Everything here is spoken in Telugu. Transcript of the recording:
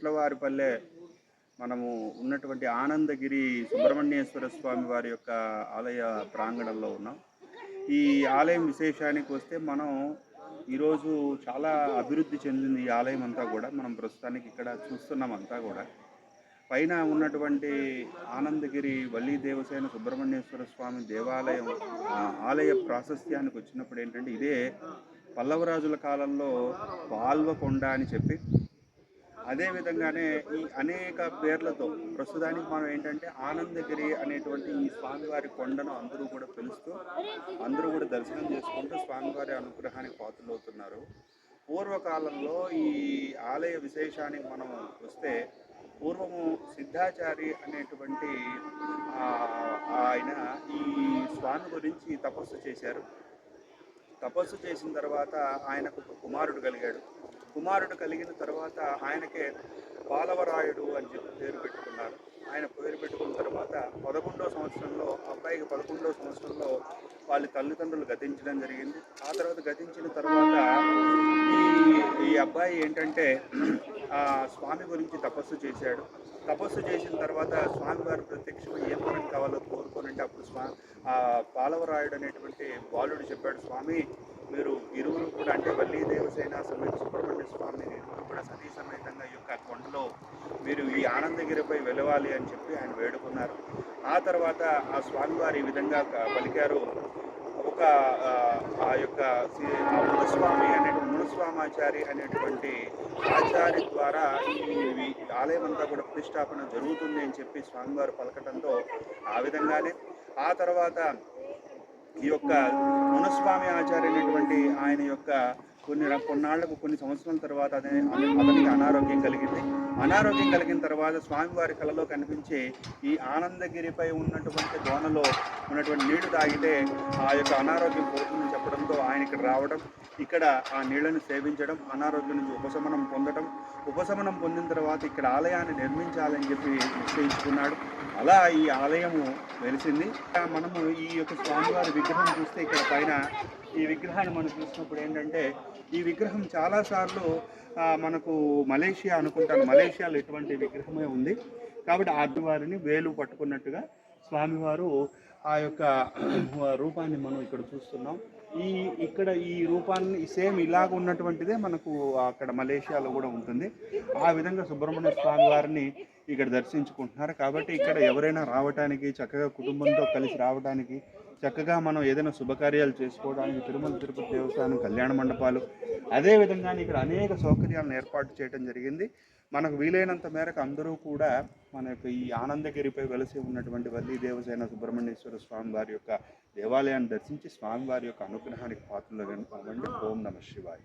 పుట్లవారిపల్లె మనము ఉన్నటువంటి ఆనందగిరి సుబ్రహ్మణ్యేశ్వర స్వామి వారి యొక్క ఆలయ ప్రాంగణంలో ఉన్నాం. ఈ ఆలయం విశేషానికి వస్తే మనం ఈరోజు చాలా అభివృద్ధి చెందింది ఈ ఆలయం అంతా కూడా. మనం ప్రస్తుతానికి ఇక్కడ చూస్తున్నాం అంతా కూడా. పైన ఉన్నటువంటి ఆనందగిరి వల్లి దేవసేన సుబ్రహ్మణ్యేశ్వర స్వామి దేవాలయం ఆలయ ప్రాశస్త్యానికి వచ్చినప్పుడు ఏంటంటే ఇదే పల్లవరాజుల కాలంలో పాల్వకొండ అని చెప్పి అదే విధంగానే ఈ అనేక పేర్లతో ప్రస్తుతానికి మనం ఏంటంటే ఆనందగిరి అనేటువంటి ఈ స్వామివారి కొండను అందరూ కూడా పిలుస్తూ అందరూ కూడా దర్శనం చేసుకుంటూ స్వామివారి అనుగ్రహానికి పాత్రలవుతున్నారు. పూర్వకాలంలో ఈ ఆలయ విశేషానికి మనం వస్తే పూర్వము సిద్ధాచారి అనేటువంటి ఆయన ఈ స్వామి గురించి తపస్సు చేశారు. తపస్సు చేసిన తర్వాత ఆయనకు కుమారుడు కలిగాడు. కుమారుడు కలిగిన తర్వాత ఆయనకే పాలవరాయుడు అని చెప్పి పేరు పెట్టుకున్నారు ఆయన పేరు పెట్టుకున్న తర్వాత పదకొండో సంవత్సరంలో అబ్బాయికి పదకొండో సంవత్సరంలో వాళ్ళ తల్లిదండ్రులు గతించడం జరిగింది. ఆ తర్వాత గతించిన తర్వాత ఈ అబ్బాయి ఏంటంటే స్వామి గురించి తపస్సు చేశాడు. తపస్సు చేసిన తర్వాత స్వామివారి ప్రత్యక్షం ఏం కావాలో స్వా ఆ పాలవరాయుడు అనేటువంటి బాలుడు చెప్పాడు స్వామి మీరు ఇరువురు కూడా అంటే వల్లీ దేవసేన సమేత సుబ్రహ్మణ్య స్వామి ఇరువురు కూడా సతీ సమేతంగా ఈ యొక్క కొండలో మీరు ఈ ఆనందగిరిపై వెలవాలి అని చెప్పి ఆయన వేడుకున్నారు. ఆ తర్వాత ఆ స్వామివారు ఈ విధంగా పలికారు. ఒక ఆ, యొక్క మునుస్వామి అనే మునుస్వామాచారి అనేటువంటి ఆచారి ద్వారా ఈ ఆలయం అంతా కూడా ప్రతిష్టాపన జరుగుతుంది అని చెప్పి స్వామివారు పలకటంతో ఆ విధంగానే ఆ తర్వాత ఈ యొక్క మునస్వామి ఆచార్య అనేటువంటి ఆయన యొక్క కొన్ని కొన్నాళ్ళకు కొన్ని సంవత్సరాల తర్వాత అదే అతనికి అనారోగ్యం కలిగింది. అనారోగ్యం కలిగిన తర్వాత స్వామివారి కళలో కనిపించే ఈ ఆనందగిరిపై ఉన్నటువంటి దోణలో ఉన్నటువంటి నీళ్ళు తాగితే ఆ యొక్క అనారోగ్యం పోతుందని చెప్పడంతో ఆయన ఇక్కడ రావడం ఇక్కడ ఆ నీళ్ళను సేవించడం అనారోగ్యం నుంచి ఉపశమనం పొందడం ఉపశమనం పొందిన తర్వాత ఇక్కడ ఆలయాన్ని నిర్మించాలని చెప్పి నిశ్చయించుకున్నాడు. అలా ఈ ఆలయము వెలిసింది. మనము ఈ యొక్క స్వామివారి విగ్రహం చూస్తే ఇక్కడ పైన ఈ విగ్రహాన్ని మనం చూసినప్పుడు ఏంటంటే ఈ విగ్రహం చాలాసార్లు మనకు మలేషియా అనుకుంటాను. మలేషియాలో ఇటువంటి విగ్రహమే ఉంది. కాబట్టి ఆదివారిని వేలు పట్టుకున్నట్టుగా స్వామివారు ఆ యొక్క రూపాన్ని మనం ఇక్కడ చూస్తున్నాం. ఈ ఇక్కడ ఈ రూపాన్ని సేమ్ ఇలాగ ఉన్నటువంటిదే మనకు అక్కడ మలేషియాలో కూడా ఉంటుంది. ఆ విధంగా సుబ్రహ్మణ్య స్వామి వారిని ఇక్కడ దర్శించుకుంటున్నారు. కాబట్టి ఇక్కడ ఎవరైనా రావటానికి చక్కగా కుటుంబంతో కలిసి రావడానికి చక్కగా మనం ఏదైనా శుభకార్యాలు చేసుకోవడానికి తిరుమల తిరుపతి దేవస్థానం కళ్యాణ మండపాలు అదే విధంగా ఇక్కడ అనేక సౌకర్యాలను ఏర్పాటు చేయడం జరిగింది. మనకు వీలైనంత మేరకు అందరూ కూడా మన యొక్క ఈ ఆనందగిరిపై వెలసి ఉన్నటువంటి వల్లి దేవసేన సుబ్రహ్మణ్యేశ్వర స్వామి వారి యొక్క దేవాలయాన్ని దర్శించి స్వామివారి యొక్క అనుగ్రహానికి పాత్రలు అవ్వండి ఓం నమ శివాయ.